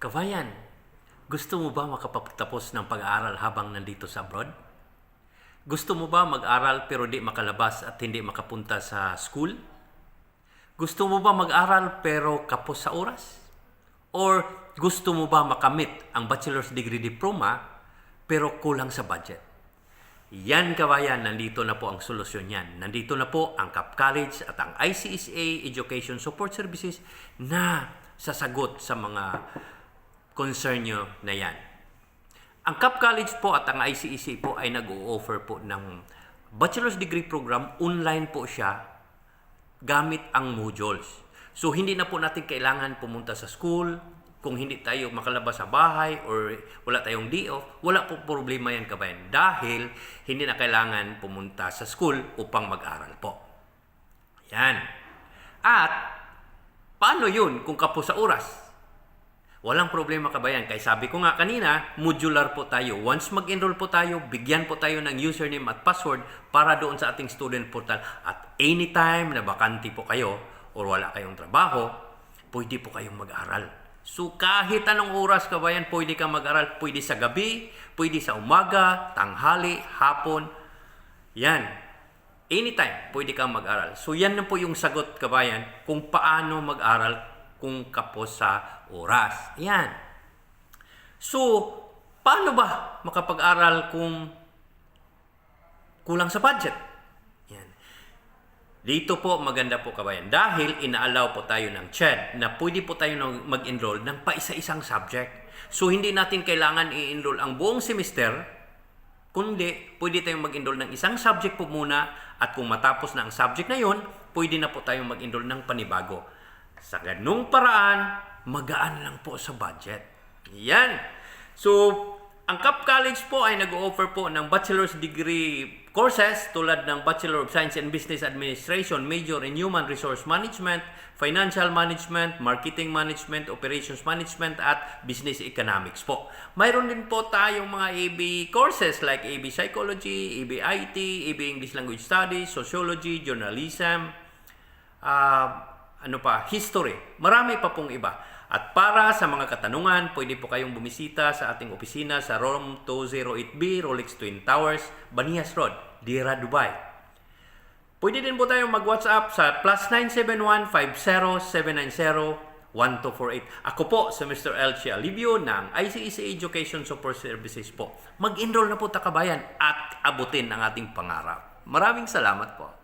Kabayan, gusto mo ba makapagtapos ng pag-aaral habang nandito sa abroad? Gusto mo ba mag-aral pero di makalabas at hindi makapunta sa school? Gusto mo ba mag-aral pero kapos sa oras? Or gusto mo ba makamit ang bachelor's degree diploma pero kulang sa budget? Yan kabayan, nandito na po ang solusyon yan. Nandito na po ang CAP College at ang ICSA Education Support Services na sasagot sa mga concern nyo na yan. Ang CAP College po at ang ICEC po ay nag-o-offer po ng bachelor's degree program. Online po siya gamit ang modules. So hindi na po natin kailangan pumunta sa school. Kung hindi tayo makalabas sa bahay or wala tayong day off, wala po problema yan kabayan. Dahil hindi na kailangan pumunta sa school upang mag-aral po. Yan. At paano yun kung kapos sa oras? Walang problema kabayan. Kaya sabi ko nga kanina, modular po tayo. Once mag-enroll po tayo, bigyan po tayo ng username at password para doon sa ating student portal. At anytime na bakante po kayo or wala kayong trabaho, pwede po kayong mag-aral. So kahit anong oras kabayan, pwede kang mag-aral. Pwede sa gabi, pwede sa umaga, tanghali, hapon. Yan. Anytime, pwede kang mag-aral. So yan na po yung sagot kabayan kung paano mag-aral kung kapos sa oras. Yan. So, paano ba makapag-aral kung kulang sa budget? Yan. Dito po maganda po kabayan dahil inaalaw po tayo ng CHED na pwede po tayo mag-enroll ng paisa-isang subject. So hindi natin kailangan i-enroll ang buong semester, kundi pwede tayong mag-enroll ng isang subject po muna at kung matapos na ang subject na yon, pwede na po tayong mag-enroll ng panibago. Sa ganung paraan, magaan lang po sa budget. Yan. So, ang CAP College po ay nag-offer po ng bachelor's degree courses tulad ng Bachelor of Science in Business Administration, Major in Human Resource Management, Financial Management, Marketing Management, Operations Management at Business Economics po. Mayroon din po tayong mga AB courses like AB Psychology, AB IT, AB English Language Studies, Sociology, Journalism, ah, ano pa, history. Marami pa pong iba. At para sa mga katanungan, pwede po kayong bumisita sa ating opisina sa ROM 208B, Rolex Twin Towers, Banias Road, Dira, Dubai. Pwede din po tayong mag-WhatsApp sa plus 971-50790-1248. Ako po si Mr. Elche Alivio ng ICEC Education Support Services po. Mag-enroll na po takabayan at abutin ang ating pangarap. Maraming salamat po.